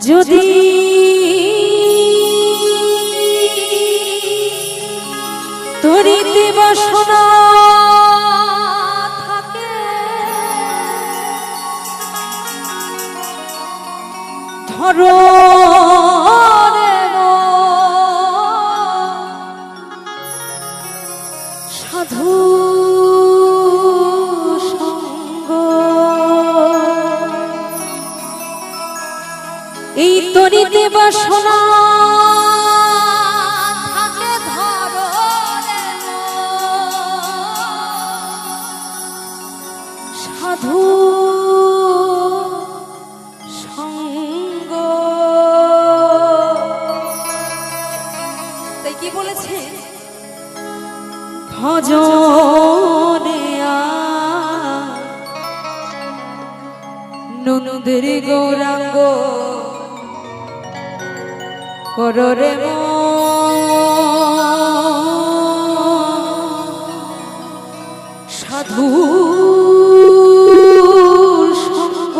যদি তরিতে বাসনা থাকে ধরো সাধু মন, সাধু সঙ্গ। তাই কি বলেছে? ভজনে ননুদের গৌরাঙ্গ কররে সাধু সঙ্গ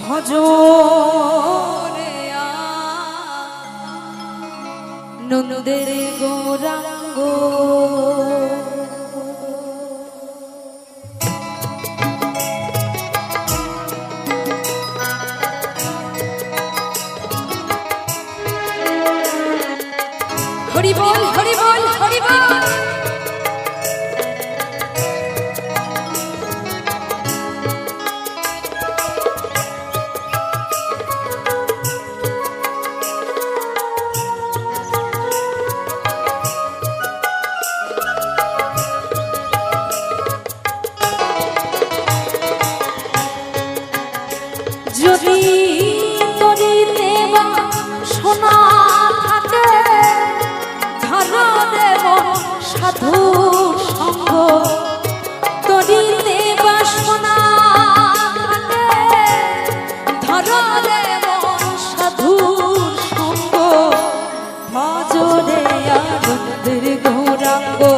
ভজনে ননুদের গৌরাঙ্গ। হরি বল হরি গৌরাঙ্গ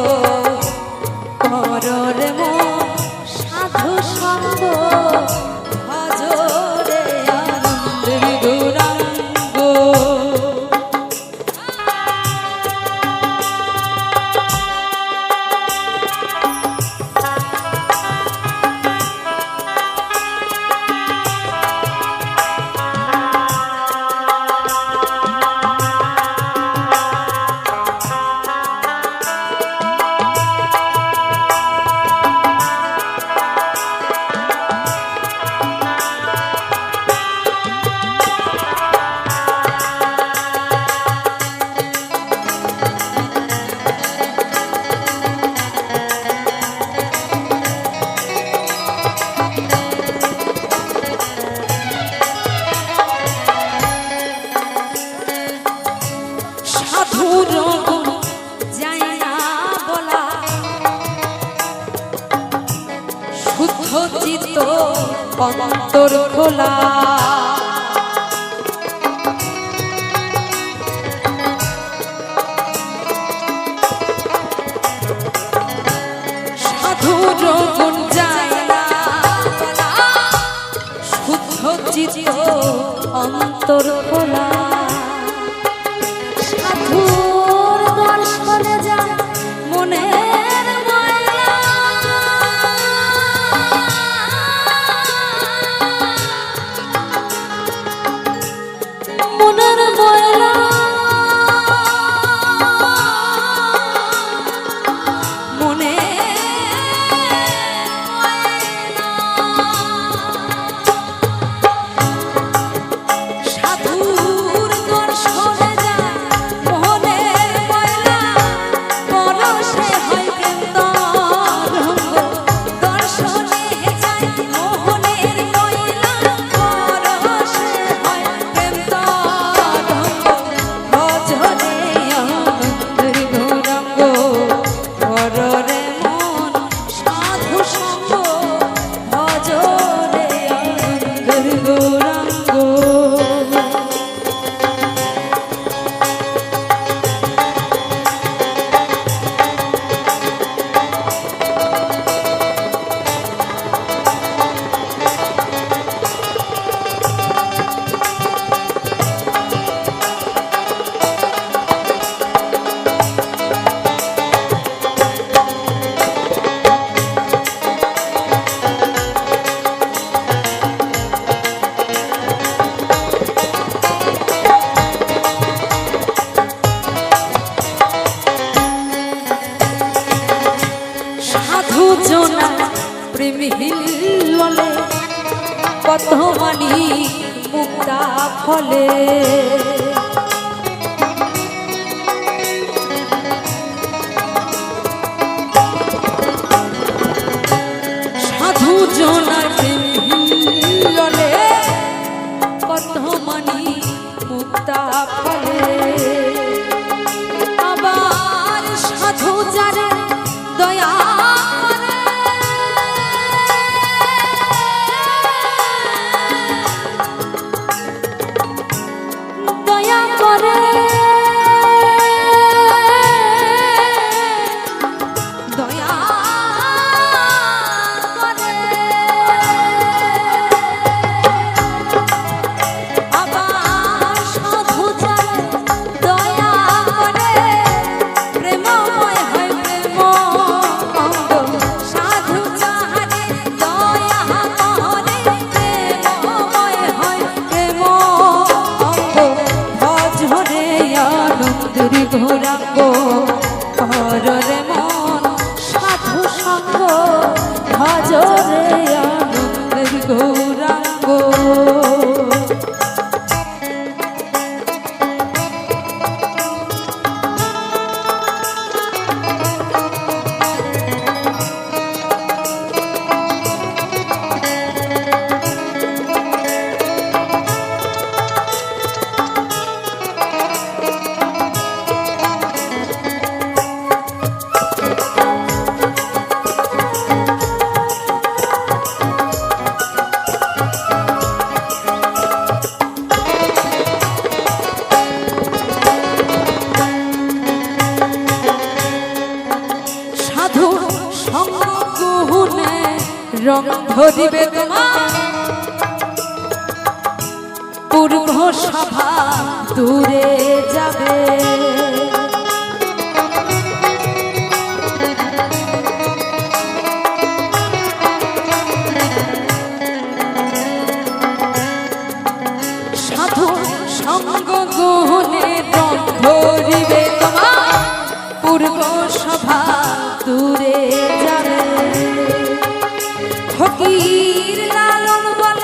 অন্তর খোলা। সাধু গুণ যায় শুদ্ধ চিত্ত অন্তর খোলা। আনন্দের গৌরাঙ্গ ঝিলমিল কত মানি মুক্তা ফলে। সাধু জনা 가져 ধরিবে তোমার। পূর্ব সভা দূরে যাবে। ফকির লালন বল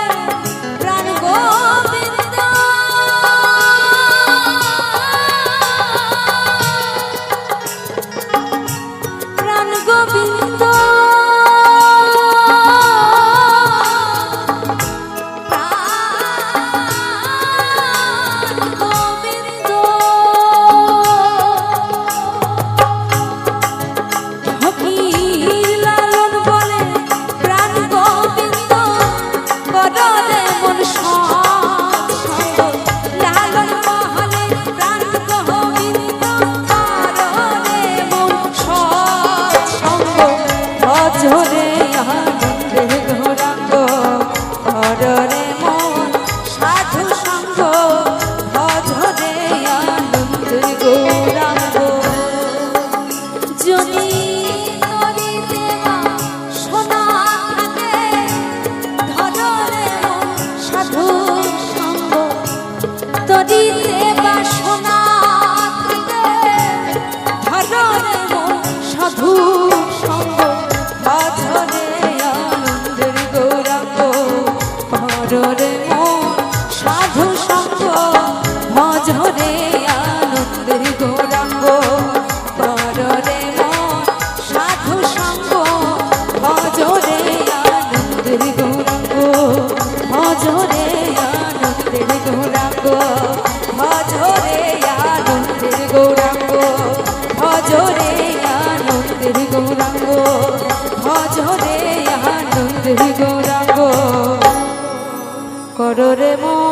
গৌরাঙ্গ কররে মো